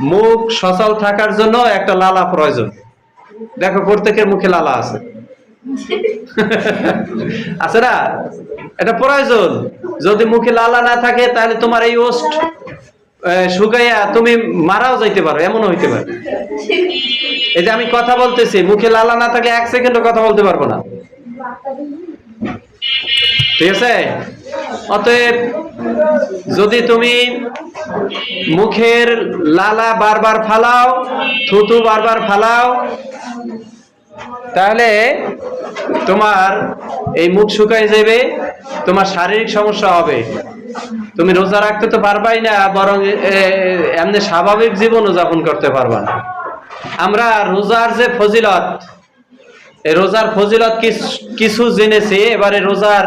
মুখ সচল থাকার জন্য একটা লালা প্রয়োজন। দেখো প্রত্যেকের মুখে লালা আছে। আছে না? এটা প্রয়োজন। যদি মুখে লালা না থাকে তাহলে তোমার এই ওস্ট শুকাইয়া তুমি মারাও যাইতে পারো এমনও হইতে পারে। এই যে আমি কথা বলতেছি মুখে লালা না থাকলে এক সেকেন্ডও কথা বলতে পারব না। ঠিক আছে? অতএব যদি তুমি মুখের লালা বারবার ফালাও, থুতু বারবার ফালাও, তাহলে তোমার এই মুখ শুকাই যাবে, তোমার শারীরিক সমস্যা হবে। তুমি রোজা রাখতে তো পারবাই না, বরং এমনি স্বাভাবিক জীবনও যাপন করতে পারবা না। আমরা রোজার যে ফজিলত রোজার ফজিলত কিছু জেনেছি, এবারে রোজার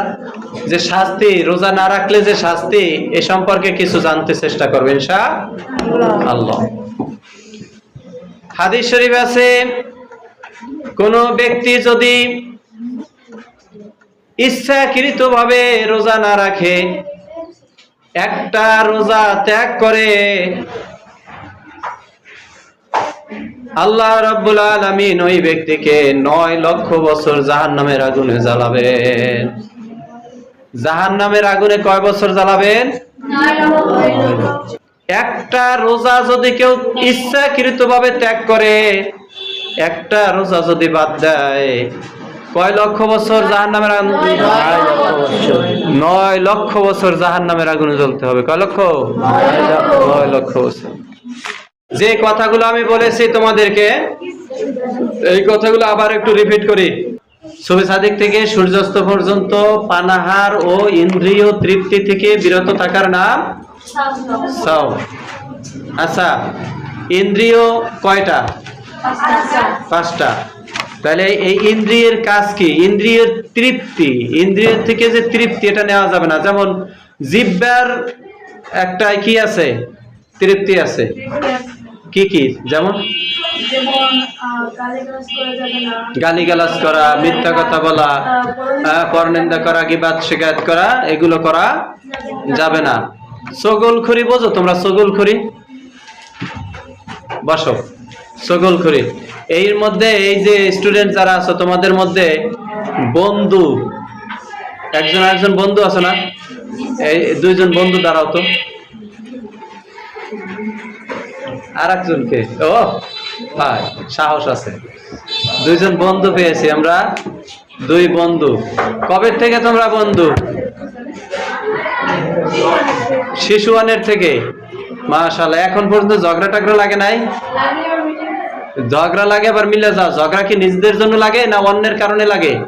যে শাস্তি, রোজা না রাখলে যে শাস্তি, এ সম্পর্কে কিছু জানতে চেষ্টা করবে ইনশা আল্লাহ। হাদিস শরীফ আছে, কোন ব্যক্তি যদি ইচ্ছাকৃত ভাবে রোজা না রাখে, একটা রোজা ত্যাগ করে, আল্লাহ রাব্বুল আলামিন ওই ব্যক্তিকে নয় লক্ষ বছর জাহান্নামের আগুনে জ্বালাবেন। জাহান্নামের আগুনে কয় বছর জ্বালাবেন? একটা রোজা যদি কেউ ইচ্ছাকৃত ভাবে ত্যাগ করে একটা রোজা যদি বাদ দেয় কয় লক্ষ বছর জাহান নামের নয় লক্ষ বছর। জাহান নামের আগুনে জ্বলতে হবে। কয় লক্ষ? নয় লক্ষ বছর। যে কথাগুলো আমি বলেছি তোমাদেরকে এই কথাগুলো আবার একটু রিপিট করি। ছবি সাদিক থেকে সূর্যাস্ত পর্যন্ত পানাহার ও ইন্দ্রিয় তৃপ্তি থেকে বিরত থাকার নাম সাও আচ্ছা ইন্দ্রিয় কয়টা? পাঁচটা। তাহলে এই ইন্দ্রিয়ের কাজ কি? ইন্দ্রিয়ের তৃপ্তি। ইন্দ্রিয়ের থেকে যে তৃপ্তি, এটা নেওয়া যাবে না। যেমন জিব্বার একটা কি আছে। তৃপ্তি আছে। কি কি? যেমন? আহ, গালিগালাজ করা মিথ্যা কথা বলা পরনিন্দা করা গিবাদ শিকায়ত করা এগুলো করা যাবে না। সগোলখড়ি বোঝো? তোমরা সগোলখড়ি বসো। সগোলখড়ি এর মধ্যে এই যে স্টুডেন্ট যারা আছো তোমাদের মধ্যে বন্ধু একজন একজন বন্ধু আছে না? এই দুইজন বন্ধু দাঁড়াও তো। আর একজনকে ও, ভাই, সাহস আছে। দুইজন বন্ধু পেয়েছি আমরা। দুই বন্ধু। কবে থেকে তোমরা বন্ধু? শিশুয়ানের থেকে। মাশাল্লাহ এখন পর্যন্ত ঝগড়া টগড়া লাগে নাই? ঝগড়া লাগে, আবার মিলে যাও। ঝগড়া কি নিজেদের জন্য লাগে না অন্যের কারণে লাগে?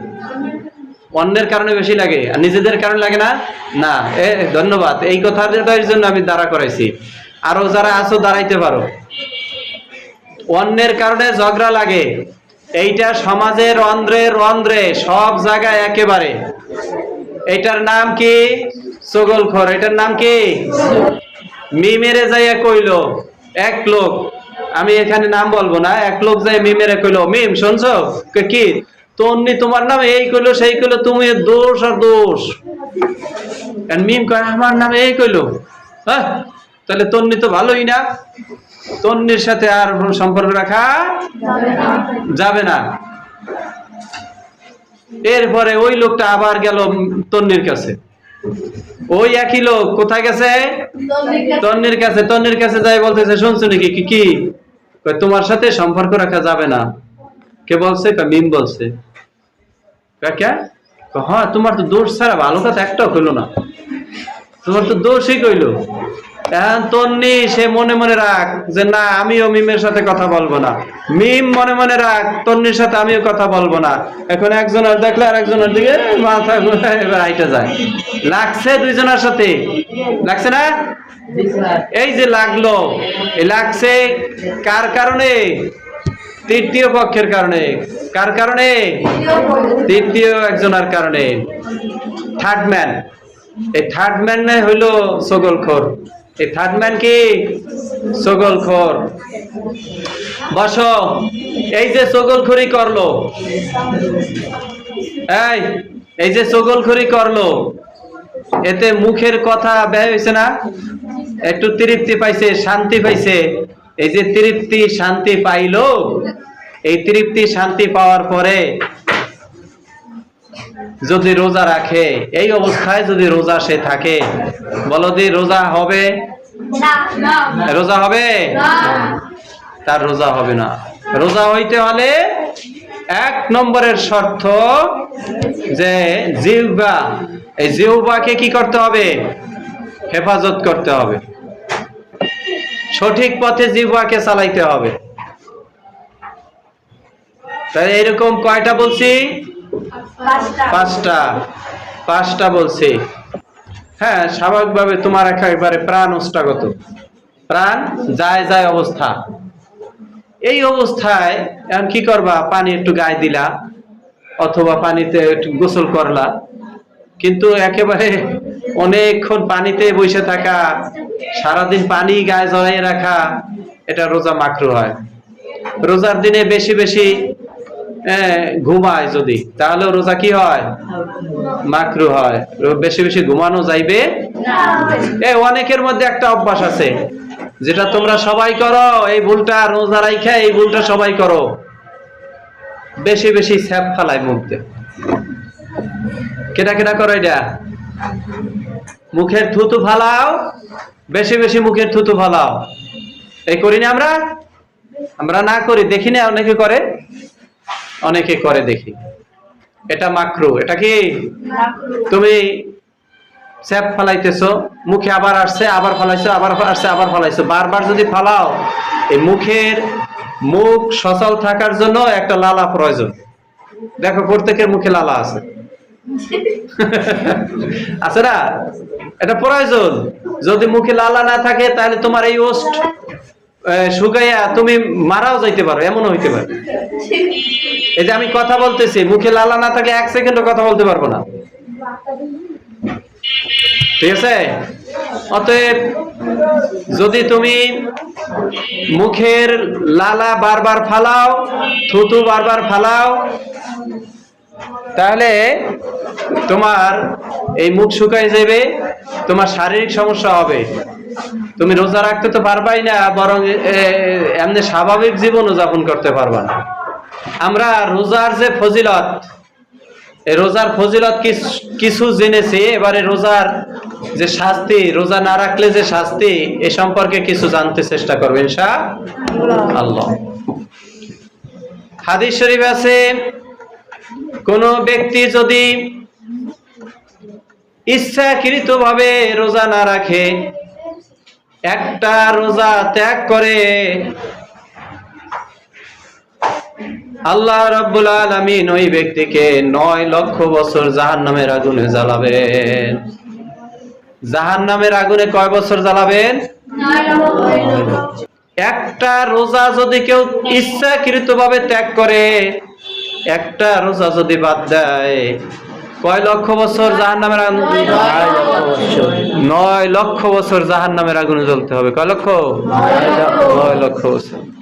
অন্যের কারণে বেশি লাগে। আর নিজেদের কারণে লাগে না? না, এ, ধন্যবাদ। এই কথাটার জন্য আমি দাঁড়া করাইছি। আরও যারা আছো দাঁড়াইতে পারো। অন্যের কারণে ঝগড়া লাগে। এইটা সমাজের রন্ধ্রে রন্ধ্রে সব জায়গায় একেবারে। এটার নাম কি? সগলখর এটার নাম কি? মিমেরে যাইয়া কইলো, এক লোক। আমি এখানে নাম বলব না, এক লোক যাই মিমেরে কইলো। মিম, শুনছো? কি তন্নি তোমার নাম এই কইলো, সেই কইলো, তুমি দোষ আর দোষ। মিম কয়, আমার নাম এই কইলো? হ্যাঁ? তাহলে তন্নি তো ভালোই না। তন্নির সাথে আর সম্পর্ক রাখা যাবে না। এরপরে ওই লোকটা আবার গেল তন্নির কাছে। ওই একই লোক কোথায় গেছে? তন্নির কাছে। তন্নির কাছে যাই বলতেছে, শুনছো নাকি? কি কি? তোমার সাথে সম্পর্ক রাখা যাবে না। কে বলছে? মিম বলছে। হ্যাঁ তোমার তো দোষ ছাড়া ভালো কথা একটাও হইল না। তোমার তো দোষই কইলো। এখন তন্নি সে মনে মনে রাখ যে না, আমিও মিমের সাথে কথা বলব না। মিম মনে মনে রাখ তন্নির সাথে আমিও কথা বলব না। এখন একজনের দেখলে আর একজনের দিকে মাথা ঘুরে যায়। লাগছে দুইজনের সাথে? লাগছে না? এই যে লাগল লাগছে কার কারণে? তৃতীয় পক্ষের কারণে। কার কারণে? তৃতীয় একজনের কারণে। থার্ড ম্যান এই থার্ড ম্যান হইল সগলখোর। এই কি? সগলখোর বস। এই যে সগলখড়ি করল। এই এই যে সগলখড়ি করল। এতে মুখের কথা ব্যয় হয়েছে না? একটু তৃপ্তি পাইছে, শান্তি পাইছে। এই যে তৃপ্তি, শান্তি পাইলো। এই তৃপ্তি, শান্তি পাওয়ার পরে যদি রোজা রাখে এই অবস্থায় যদি রোজা সে থাকে বলো দি রোজা হবে? রোজা হবে? তার রোজা হবে না। রোজা হইতে হলে এক নম্বরের শর্ত যে জিহ্বা এই জিহ্বাকে কি করতে হবে? হেফাজত করতে হবে। সঠিক পথে জিহ্বাকে চালাইতে হবে। তাই এরকম কয়টা বলছি? পাঁচটা। পাঁচটা। বলছি। হ্যাঁ স্বাভাবিকভাবে তোমার একেবারে প্রাণ ওষ্ঠাগত প্রাণ যায় যায় অবস্থা। এই অবস্থায় এখন কি করবা? পানি একটু গায়ে দিলা, অথবা পানিতে একটু গোসল করলা। কিন্তু একেবারে অনেকক্ষণ পানিতে বসে থাকা, সারাদিন পানি গায়ে জড়াই রাখা, এটা রোজা মাকরু হয়। রোজার দিনে বেশি বেশি ঘুমায় যদি তাহলে রোজা কি হয়? মাকরু হয়। বেশি বেশি ঘুমানো যাইবে? এ অনেকের মধ্যে একটা অভ্যাস আছে যেটা তোমরা সবাই করো এই ভুলটা রোজা রাইখা এই ভুলটা সবাই করো। বেশি বেশি স্যাপ ফালায় মুখতে কেটা কেটা করো এটা? মুখের থুতু ফালাও বেশি বেশি মুখের থুতু ফালাও। এই করি না আমরা? আমরা না করি দেখি না অনেকে করে। অনেকে করে দেখি। এটা মাকরু, এটা কি? তুমি স্যাপ ফালাইতেছো, মুখে আবার আসছে, আবার ফালাইছো, আবার আসছে, আবার ফালাইছো। বারবার যদি ফালাও, এই মুখের মুখ সচল থাকার জন্য একটা লালা প্রয়োজন। দেখো, প্রত্যেকের মুখে লালা আছে। আছে না? এটা প্রয়োজন। যদি মুখে লালা না থাকে, তাহলে তোমার এই ওস্ট শুকাইয়া তুমি মারাও যাইতে পারো, এমনও হইতে পারে। এই যে আমি কথা বলতেছি, মুখে লালা না থাকলে এক সেকেন্ডও কথা বলতে পারব না। ঠিক আছে? অতএব, যদি তুমি মুখের লালা বারবার ফালাও, থুতু বারবার ফালাও তাহলে তোমার এই মুখ শুকাই যাবে, তোমার শারীরিক সমস্যা হবে। তুমি রোজা রাখতে তো পারবাই না, বরং এমনি স্বাভাবিক জীবনও যাপন করতে পারবা না। আমরা রোজার যে ফজিলত রোজার ফজিলত কিছু জেনেছি, এবারে রোজার যে শাস্তি, রোজা না রাখলে যে শাস্তি, এ সম্পর্কে কিছু জানতে চেষ্টা করব, ইনশা আল্লাহ। হাদিস শরীফ আছে কোন ব্যক্তি যদি ইচ্ছাকৃত ভাবে রোজা না রাখে, একটা রোজা ত্যাগ করে, আল্লাহ রাব্বুল আলামিন ওই ব্যক্তিকে নয় লক্ষ বছর জাহান্নামের আগুনে জ্বালাবেন। জাহান্নামের আগুনে কয় বছর জ্বালাবেন? একটা রোজা যদি কেউ ইচ্ছাকৃত ভাবে ত্যাগ করে একটা রোজা যদি বাদ দেয় কয় লক্ষ বছর জাহান্নামের আগুন নয় লক্ষ বছর। জাহান নামের আগুনে জ্বলতে হবে। কয় লক্ষ। নয় লক্ষ বছর।